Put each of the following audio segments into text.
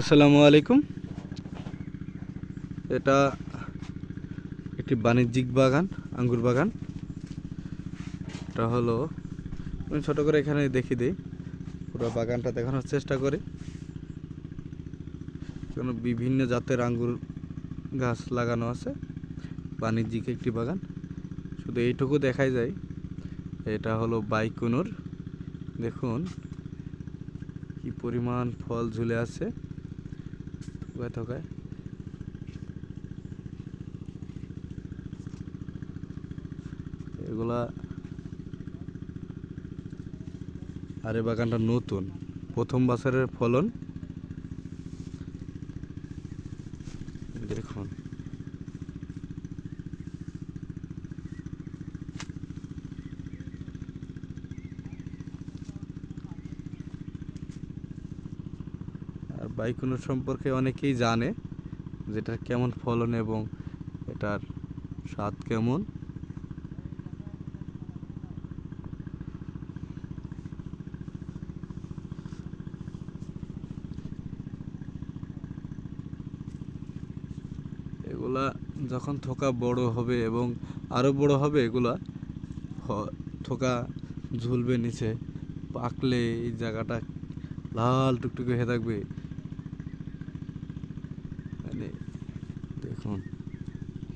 আসসালামু আলাইকুম। এটা একটি বাণিজ্যিক বাগান, আঙ্গুর বাগান। এটা হলো, আমি ছোট করে এখানে দেখি দিই। পুরো বাগানটা দেখানোর চেষ্টা করি। এখানে বিভিন্ন জাতের আঙ্গুর গাছ লাগানো আছে। বাণিজ্যিক একটি বাগান। শুধু এইটুকু দেখাই যায়। এটা হলো বাইকুনুর। দেখুন, কি পরিমাণ ফল ঝুলে আছে। থোকায় থোকায় এগুলা আর এই বাগানটা নতুন। প্রথম বছরের ফলন দেখুন। আর বাইকুনুর সম্পর্কে অনেকেই জানে যেটা কেমন ফলন এবং এটার স্বাদ কেমন। এগুলা যখন থোকা বড় হবে এবং আরও বড় হবে, এগুলা থোকা ঝুলবে নিচে, পাকলে এই জায়গাটা লাল টুকটুকে হয়ে থাকবে। দেখুন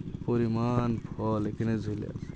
কি পরিমাণ ফল এখানে ঝুলে আছে।